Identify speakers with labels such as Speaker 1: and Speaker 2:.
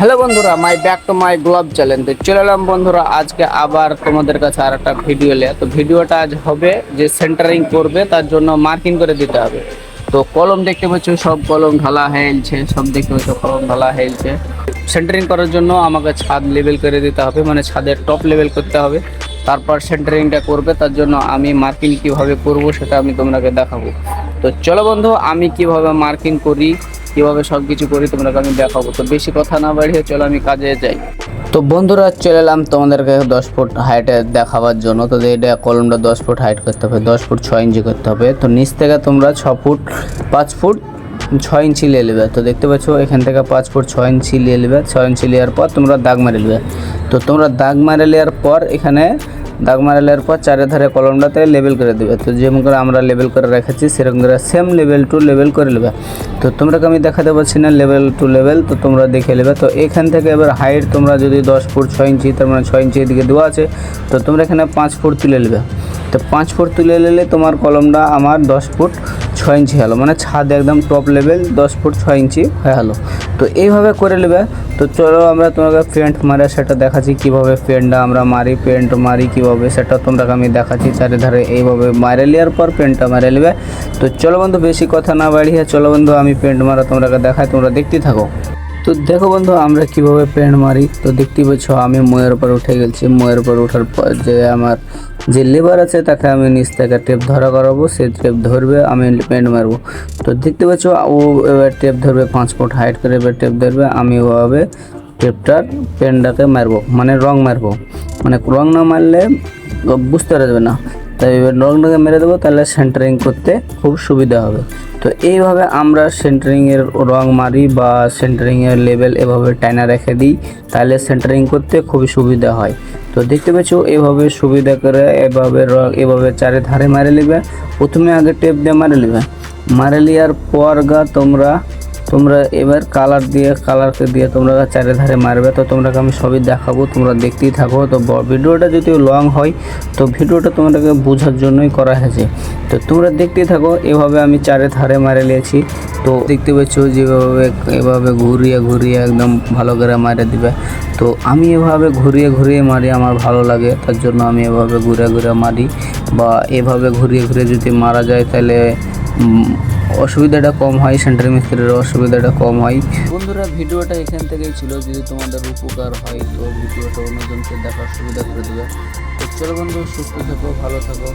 Speaker 1: Hello বন্ধুরা, my back to my globe channel. তো চলে এলাম বন্ধুরা, আজকে আবার তোমাদের কাছে আর একটা ভিডিও নিয়ে। তো ভিডিওটা আজ হবে যে সেন্টারিং করবে, তার জন্য মার্কিং করে দিতে হবে। তো কলম দেখতে পাচ্ছ, সব কলম ঢালা হেলছে সব দেখতে পাচ্ছ, কলম ঢালা হেলছে সেন্টারিং করার জন্য আমাকে ছাদ লেভেল করে দিতে হবে মানে ছাদের টপ লেভেল করতে হবে। তারপর সেন্টারিংটা করবে, তার জন্য আমি মার্কিং কীভাবে করব সেটা আমি তোমাকে দেখাবো। তো চলো বন্ধু, আমি কীভাবে মার্কিং করি কীভাবে সব কিছু করি তোমাকে আমি দেখাবো। তো বেশি কথা না বাড়িয়ে চলো আমি কাজে যাই। তো বন্ধুরা চলে এলাম তোমাদেরকে দশ ফুট হাইটে দেখাবার জন্য। তো এটা কলমটা দশ ফুট হাইট করতে হবে, দশ ফুট ছয় ইঞ্চি করতে হবে। তো নিচ থেকে তোমরা ছ ফুট, পাঁচ ফুট ছয় ইঞ্চি নিয়ে নেবে। তো দেখতে পাচ্ছ, এখান থেকে পাঁচ ফুট ছয় ইঞ্চি নিয়ে নেবে। ছয় ইঞ্চি নেওয়ার পর তোমরা দাগ মারে নেবে। তো তোমরা দাগ মারে নেওয়ার পর এখানে দাগ মারা নেওয়ার পর চারিধারে কলমটাতে লেবেল করে দেবে। তো যেমন করে আমরা লেবেল করে রেখেছি, সেরকম করে সেম লেভেল টু লেবেল করে নেবে। তো তোমরাকে আমি দেখাতে পারছি না লেভেল টু লেভেল তো তোমরা দেখে নেবে। তো এখান থেকে এবার হাইট তোমরা যদি দশ ফুট ছয় ইঞ্চি, তার মানে ছয় ইঞ্চি এদিকে দেওয়া আছে, তো তোমরা এখানে পাঁচ ফুট তুলে নেবে। তো পাঁচ ফুট তুলে নিলে তোমার কলমটা আমার দশ ফুট ছয় ইঞ্চি হলো। মানে ছাদ একদম টপ লেভেল দশ ফুট ছয় ইঞ্চি হয়ে হলো। তো এইভাবে করে নেবে। তো চলো আমরা তোমাকে পেন্ট মারে, সেটা দেখাচ্ছি কীভাবে পেন্টটা আমরা মারি পেন্ট মারি কীভাবে, সেটা তোমরাকে আমি দেখাচ্ছি। চারিধারে এইভাবে মারে নেওয়ার পর পেন্টটা মারে নেবে। তো চলো বন্ধু, বেশি কথা না বাড়িয়ে চলো বন্ধু, আমি পেন্ট মারা তোমরাকে দেখাই, তোমরা দেখতে থাকো। তো দেখো বন্ধু, আমরা কীভাবে পেন্ট মারি? তো দেখতেই পাচ্ছ, আমি ময়ের উপর উঠে গেছি ময়ের উপর ওঠার পর যে আমার যে লেবার আছে, তাকে আমি নিচ থেকে টেপ ধরা করাবো, সে টেপ ধরবে, আমি পেন্ট মারবো। তো দেখতে পাচ্ছ, ও এবার টেপ ধরবে, পাঁচ ফুট হাইট করে এবার টেপ ধরবে, আমি ওভাবে টেপটার পেনটাকে মারবো মানে রং মারবো। মানে রং না মারলে বুঝতে পারবে না। তাই এবার রংটাকে মেরে দেবো, তাহলে সেন্টারিং করতে খুব সুবিধা হবে। তো এইভাবে আমরা সেন্টারিংয়ের রং মারি বা সেন্টারিংয়ের লেভেল এভাবে টাইনা রেখে দিই, তাহলে সেন্টারিং করতে খুবই সুবিধা হয়। তো দেখতে পাচ্ছ, এভাবে সুবিধা করে এভাবে রং, এভাবে চারে ধারে মারে নেবে। প্রথমে আগে টেপ দিয়ে মারে নেবে। মারে নেওয়ার পর গা তোমরা তোমরা এবার কালার দিয়ে কালারকে দিয়ে তোমরা চারিধারে মারবে। তো তোমরাকে আমি সবই দেখাবো, তোমরা দেখতেই থাকো। তো ভিডিওটা যদি লং হয়, তো ভিডিওটা তোমাদেরকে বোঝার জন্যই করা হয়েছে। তো তোমরা দেখতেই থাকো, এভাবে আমি চারে ধারে মারে নিয়েছি। তো দেখতে পাচ্ছ যেভাবে এভাবে ঘুরিয়ে ঘুরিয়ে একদম ভালো করে মারে দিবে। তো আমি এভাবে ঘুরিয়ে ঘুরিয়ে মারি, আমার ভালো লাগে। তার জন্য আমি এভাবে ঘুরে ঘুরে মারি। বা এভাবে ঘুরিয়ে ঘুরিয়ে যদি মারা যায়, তাহলে অসুবিধাটা কম হয় সেন্টার মিস্ত্রির অসুবিধাটা কম হয়। বন্ধুরা, ভিডিওটা এখান থেকেই ছিল। যদি তোমাদের উপকার হয়, তো ভিডিওটা অন্যজনকে দেখার সুবিধা করে দেবে। তো চলো বন্ধু, সুস্থ থাকো, ভালো থাকো।